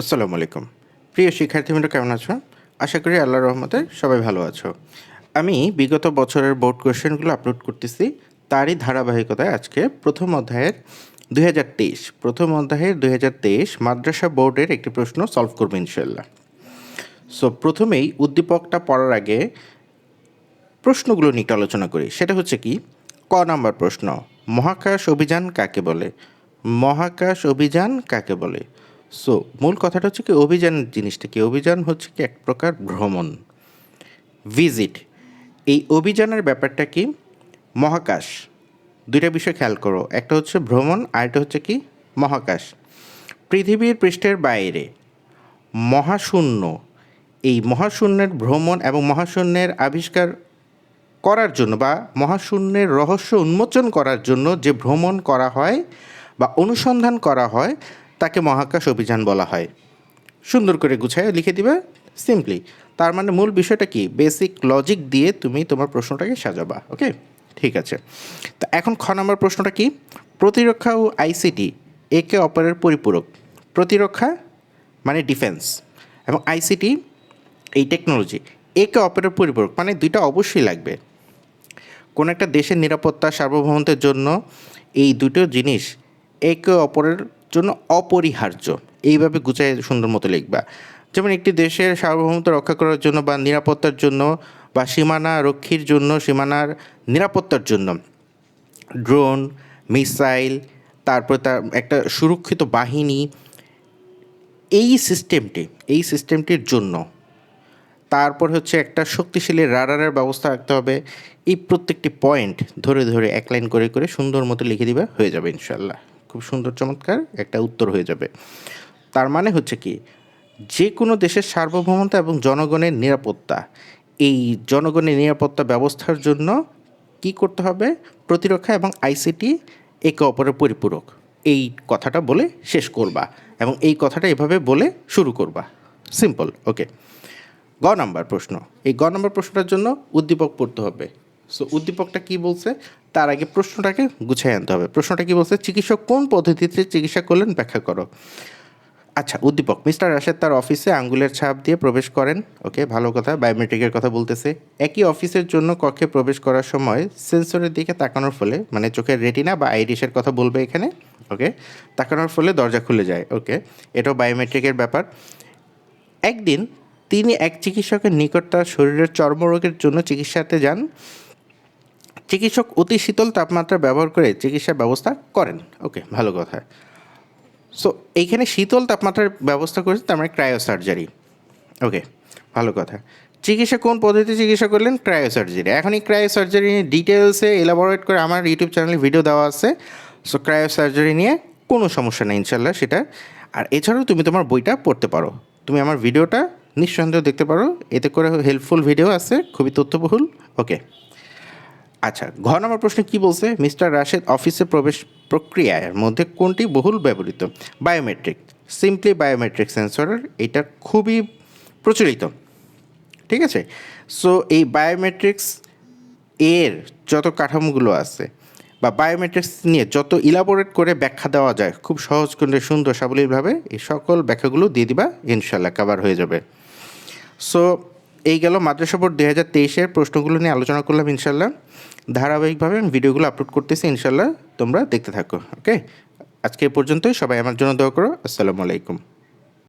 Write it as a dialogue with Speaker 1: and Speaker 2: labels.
Speaker 1: আসসালামু আলাইকুম। প্রিয় শিক্ষার্থীবৃন্দ, কেমন আছো? আশা করি আল্লাহর রহমতে সবাই ভালো আছো। আমি বিগত বছরের বোর্ড কোয়েশ্চেনগুলো আপলোড করতেছি। তারই ধারাবাহিকতায় আজকে প্রথম অধ্যায়ের দুই হাজার তেইশ, প্রথম অধ্যায়ের দুই হাজার তেইশ মাদ্রাসা বোর্ডের একটি প্রশ্ন সলভ করব ইনশাল্লাহ সো প্রথমেই উদ্দীপকটা পড়ার আগে প্রশ্নগুলো নিয়ে আলোচনা করি। সেটা হচ্ছে কি? ক নাম্বার প্রশ্ন, মহাকাশ অভিযান কাকে বলে? মহাকাশ অভিযান কাকে বলে? সো মূল কথাটা হচ্ছে কি, অভিযান জিনিসটা কি? অভিযান হচ্ছে কি এক প্রকার ভ্রমণ। ভিজিট এই অভিযানের ব্যাপারটা কি? মহাকাশ। দুইটা বিষয় খেয়াল করো। একটা হচ্ছে ভ্রমণ, আর একটা হচ্ছে কি? মহাকাশ। পৃথিবীর পৃষ্ঠের বাইরে। মহাশূন্য। এই মহাশূন্যের ভ্রমণ এবং মহাশূন্যের আবিষ্কার করার জন্য বা মহাশূন্যের রহস্য উন্মোচন করার জন্য যে ভ্রমণ করা হয় বা অনুসন্ধান করা হয় তাকে মহাকাশ অভিযান বলা হয়। সুন্দর করে গুছায় লিখে দিবে সিম্পলি তার মানে মূল বিষয়টা কি? বেসিক লজিক দিয়ে তুমি তোমার প্রশ্নটাকে সাজাবা ওকে ঠিক আছে। তা এখন খ নম্বর প্রশ্নটা কি? প্রতিরক্ষা ও আইসিটি একে অপরের পরিপূরক। প্রতিরক্ষা মানে ডিফেন্স এবং আইসিটি এই টেকনোলজি একে অপরের পরিপূরক মানে দুইটা অবশ্যই লাগবে। কোনো একটা দেশের নিরাপত্তা সার্বভৌমত্বের জন্য এই দুটো জিনিস একে অপরের জন্য অপরিহার্য। এইভাবে গুছায় সুন্দর মতো লিখবা। যেমন একটি দেশের সার্বভৌমত্ব রক্ষা করার জন্য বা নিরাপত্তার জন্য বা সীমানা রক্ষীর জন্য, সীমানার নিরাপত্তার জন্য। ড্রোন, মিসাইল, তারপর তার একটা সুরক্ষিত বাহিনী। এই সিস্টেমটি, এই সিস্টেমটির জন্য। তারপর হচ্ছে একটা শক্তিশালী রাডারের ব্যবস্থা রাখতে হবে। এই প্রত্যেকটি পয়েন্ট ধরে ধরে এক লাইন করে করে সুন্দর মতো লিখে দিবে, হয়ে যাবে ইনশাল্লাহ খুব সুন্দর, চমৎকার একটা উত্তর হয়ে যাবে। তার মানে হচ্ছে কি, যে কোনো দেশের সার্বভৌমতা এবং জনগণের নিরাপত্তা, এই জনগণের নিরাপত্তা ব্যবস্থার জন্য কি করতে হবে? প্রতিরক্ষা এবং আইসিটি একে অপরের পরিপূরক। এই কথাটা বলে শেষ করবা এবং এই কথাটা এভাবে বলে শুরু করবা। সিম্পল ওকে গ নাম্বার প্রশ্ন। এই গ নাম্বার প্রশ্নটার জন্য উদ্দীপক পড়তে হবে। সো উদ্দীপকটা কি বলছে? তার আগে প্রশ্নটাকে গুছিয়ে আনতে হবে। প্রশ্নটা কি বলছে? চিকিৎসক কোন পদ্ধতিতে চিকিৎসা করলেন? ব্যাখ্যা করো। আচ্ছা উদ্দীপক। মিস্টার রাশেদ তার অফিসে আঙ্গুলের ছাপ দিয়ে প্রবেশ করেন। ওকে, ভালো কথা। বায়োমেট্রিকের কথা বলতেছে। একই অফিসের জন্য কক্ষে প্রবেশ করার সময় সেন্সরের দিকে তাকানোর ফলে মানে চোখের রেটিনা বা আইরিসের কথা বলবে এখানে, ওকে, তাকানোর ফলে দরজা খুলে যায়, ওকে, এটাও বায়োমেট্রিকের ব্যাপার। একদিন তিনি এক চিকিৎসকের নিকট তার শরীরের চর্মরোগের জন্য চিকিৎসাতে যান। চিকিৎসক অতি শীতল তাপমাত্রা ব্যবহার করে চিকিৎসার ব্যবস্থা করেন। ওকে, ভালো কথা। সো এইখানে শীতল তাপমাত্রার ব্যবস্থা করেছে, তার মানে ক্রায়ো সার্জারি ওকে, ভালো কথা। চিকিৎসা কোন পদ্ধতিতে চিকিৎসা করলেন? ক্রায়ো সার্জারি এখন এই ক্রায়ো সার্জারি নিয়ে ডিটেলসে এলাবোরেট করে আমার ইউটিউব চ্যানেলে ভিডিও দেওয়া আছে। সো ক্রায়ো সার্জারি নিয়ে কোনো সমস্যা নেই ইনশাল্লাহ সেটা। আর এছাড়াও তুমি তোমার বইটা পড়তে পারো। তুমি আমার ভিডিওটা নিঃসন্দেহ দেখতে পারো। এতে করে হেল্পফুল ভিডিও আছে, খুবই তথ্যবহুল। ওকে। আচ্ছা ঘ নম্বর প্রশ্নে কী বলছে? মিস্টার রাশেদ অফিসে প্রবেশ প্রক্রিয়ার মধ্যে কোনটি বহুল ব্যবহৃত? বায়োমেট্রিক। সিম্পলি বায়োমেট্রিক সেন্সর এটা খুবই প্রচলিত। ঠিক আছে? সো এই বায়োমেট্রিক্স এর যত কাঠামোগুলো আছে বা বায়োমেট্রিক্স নিয়ে যত ইলাবোরেট করে ব্যাখ্যা দেওয়া যায়, খুব সহজ করে, সুন্দর, সাবলীলভাবে, এই সকল ব্যাখ্যাগুলো দিয়ে দিবা ইনশাল্লাহ কাভার হয়ে যাবে। সো এই গেল মাদ্রাসা বোর্ড দুই হাজার তেইশের প্রশ্নগুলো নিয়ে আলোচনা করলাম ইনশাল্লাহ ধারাবাহিকভাবে আমি ভিডিওগুলো আপলোড করতেছি ইনশাল্লাহ তোমরা দেখতে থাকো, ওকে? আজকে এ পর্যন্তই। সবাই আমার জন্য দোয়া করো। আসসালামু আলাইকুম।